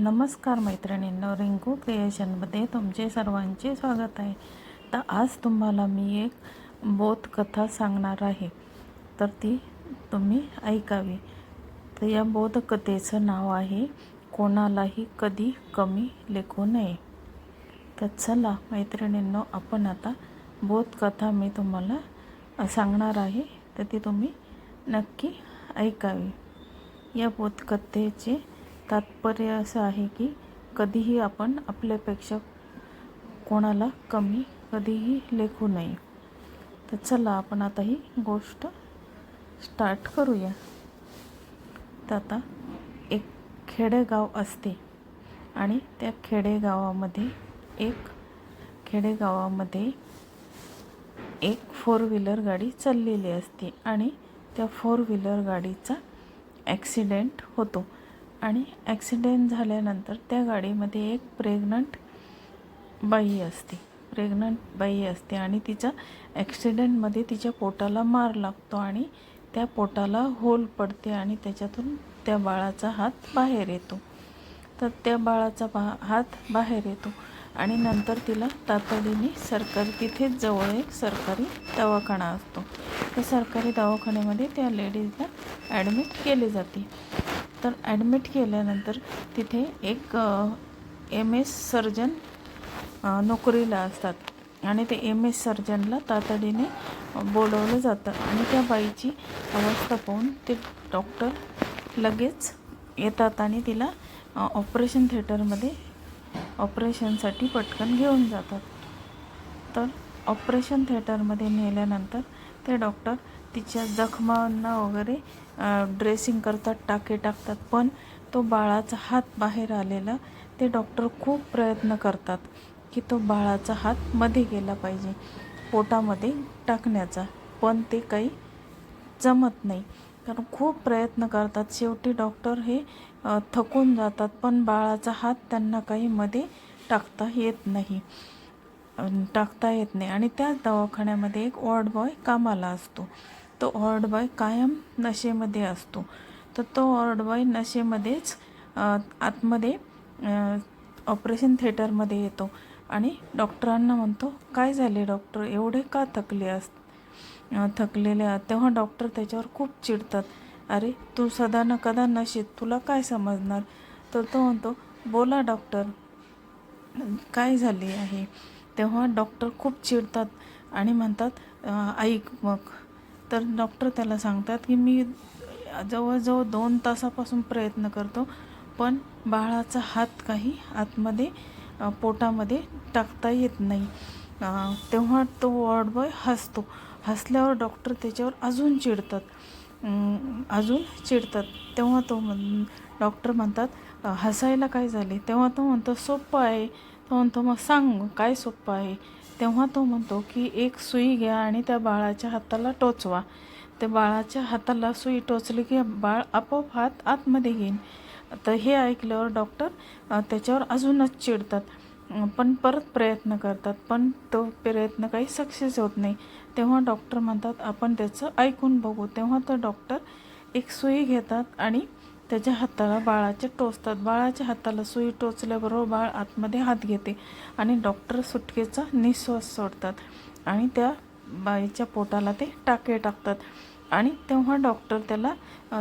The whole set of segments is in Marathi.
नमस्कार मैत्रिणींनो रिंकू क्रिएशनमध्ये तुमचे सर्वांचे स्वागत आहे. तर आज तुम्हाला मी एक बोधकथा सांगणार आहे. तर ती तुम्ही ऐकावी. तर या बोधकथेचं नाव आहे कोणालाही कधी कमी लेखू नये. तर चला मैत्रिणींनो आपण आता बोधकथा मी तुम्हाला सांगणार आहे. तर ती तुम्ही नक्की ऐकावी. या बोधकथेचे तात्पर्य असं आहे की कधीही आपण आपल्यापेक्षा कोणाला कमी कधीही लेखू नये. तर चला आपण आता ही गोष्ट स्टार्ट करूया. तर आता एक खेडेगाव असते आणि त्या खेडेगावामध्ये एक खेडेगावामध्ये एक फोर व्हीलर गाडी चाललेली असते आणि त्या फोर व्हीलर गाडीचा ॲक्सिडेंट होतो. आणि ॲक्सिडेंट झाल्यानंतर त्या गाडीमध्ये एक प्रेग्नंट बाई असते. प्रेग्नंट बाई असते आणि तिच्या ॲक्सिडेंटमध्ये तिच्या पोटाला मार लागतो आणि त्या पोटाला होल पडते आणि त्याच्यातून त्या बाळाचा हात बाहेर येतो. तर त्या बाळाचा बा हात बाहेर येतो आणि नंतर तिला तातडीने सरकारी तिथेच जवळ एक सरकारी दवाखाना असतो. त्या सरकारी दवाखान्यामध्ये त्या लेडीजला ॲडमिट केले जाते. तर ॲडमिट केल्यानंतर तिथे एक एम एस सर्जन नोकरीला असतात. आणि ते एम एस सर्जनला तातडीने बोलवलं जातं. आणि त्या बाईची अवस्था पाहून ते डॉक्टर लगेच येतात आणि तिला ऑपरेशन थिएटरमध्ये ऑपरेशनसाठी पटकन घेऊन जातात. तर ऑपरेशन थिएटरमध्ये नेल्यानंतर ते डॉक्टर तिच्या जखमांना वगैरे ड्रेसिंग करतात टाके टाकतात. पण तो बाळाचा हात बाहेर आलेला ते डॉक्टर खूप प्रयत्न करतात की तो बाळाचा हात मध्ये गेला पाहिजे पोटामध्ये टाकण्याचा. पण ते काही जमत नाही. कारण खूप प्रयत्न करतात. शेवटी डॉक्टर हे थकून जातात पण बाळाचा हात त्यांना काही मध्ये टाकता येत नाही. टाकता येत नाही. आणि त्याच दवाखान्यामध्ये एक वॉर्ड बॉय कामाला असतो. तो वॉर्ड बॉय कायम नशेमध्ये असतो. तर तो वॉर्ड बॉय नशेमध्येच आतमध्ये ऑपरेशन थिएटरमध्ये येतो. आणि डॉक्टरांना म्हणतो काय झाले डॉक्टर? एवढे का थकले अस थकलेले आहात? तेव्हा डॉक्टर त्याच्यावर खूप चिडतात. अरे तू सदा न कदा नशेत? तुला काय समजणार? तर तो म्हणतो बोला डॉक्टर काय झाले आहे? तेव्हा डॉक्टर खूप चिडतात आणि म्हणतात ऐक मग. तर डॉक्टर त्याला सांगतात की मी जवळजवळ दोन तासापासून प्रयत्न करतो पण बाळाचा हात काही आतमध्ये पोटामध्ये टाकता येत नाही. तेव्हा तो वॉर्ड बॉय हसतो. हसल्यावर डॉक्टर त्याच्यावर अजून चिडतात. अजून चिडतात. तेव्हा तो म्हण डॉक्टर म्हणतात हसायला काय झाले? तेव्हा तो म्हणतो सोपं आहे. तो म्हणतो मग सांग काय सोपं आहे? तेव्हा तो म्हणतो की एक सुई घ्या आणि त्या बाळाच्या हाताला टोचवा. त्या बाळाच्या हाताला सुई टोचली की बाळ आपोआप हात आतमध्ये घेईन. तर हे ऐकल्यावर डॉक्टर त्याच्यावर अजूनच चिडतात. पण परत प्रयत्न करतात पण तो प्रयत्न काही सक्सेस होत नाही. तेव्हा डॉक्टर म्हणतात आपण त्याचं ऐकून बघू. तेव्हा तो डॉक्टर एक सुई घेतात आणि त्याच्या हाताला बाळाच्या टोचतात. बाळाच्या हाताला सुई टोचल्याबरोबर हो बाळ आतमध्ये हात घेते आणि डॉक्टर सुटकेचा निश्वास सोडतात आणि त्या बाईच्या पोटाला ते टाके टाकतात. आणि तेव्हा डॉक्टर त्याला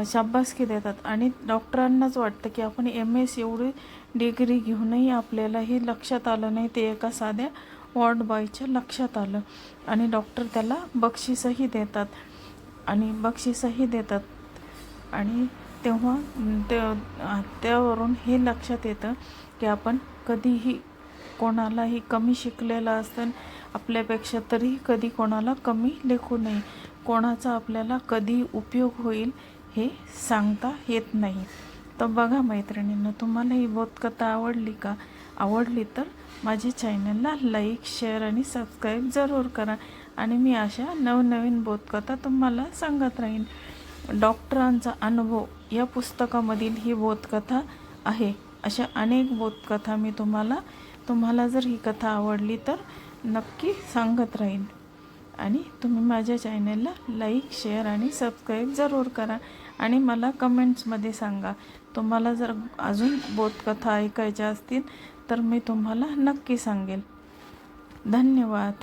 शाबासकी देतात. आणि डॉक्टरांनाच वाटतं की आपण एम एस एवढी डिग्री घेऊनही आपल्याला हे लक्षात आलं नाही ते एका साध्या वॉर्ड बॉयच्या लक्षात आलं. आणि डॉक्टर त्याला बक्षीसही देतात. आणि बक्षीसही देतात. आणि तेव्हा ते त्यावरून हे लक्षात येतं की आपण कधीही कोणालाही कमी शिकलेलं असतं आपल्यापेक्षा तरीही कधी कोणाला कमी लेखू नये. कोणाचा आपल्याला कधी उपयोग होईल हे सांगता येत नाही. तर बघा मैत्रिणींना तुम्हाला ही बोधकथा आवडली का? आवडली तर माझ्या चॅनलला लाईक शेअर आणि सबस्क्राईब जरूर करा आणि मी अशा नवनवीन बोधकथा तुम्हाला सांगत राहीन. डॉक्टरांचा अनुभव या पुस्तकामधील ही बोधकथा आहे. अशा अनेक बोधकथा मी तुम्हाला तुम्हाला जर ही कथा आवडली तर नक्की सांगत राहीन. आणि तुम्ही माझ्या चॅनलला लाईक शेअर आणि सबस्क्राईब जरूर करा आणि मला कमेंट्समध्ये सांगा. तुम्हाला जर अजून बोधकथा ऐकायच्या असतील तर मी तुम्हाला नक्की सांगेल धन्यवाद.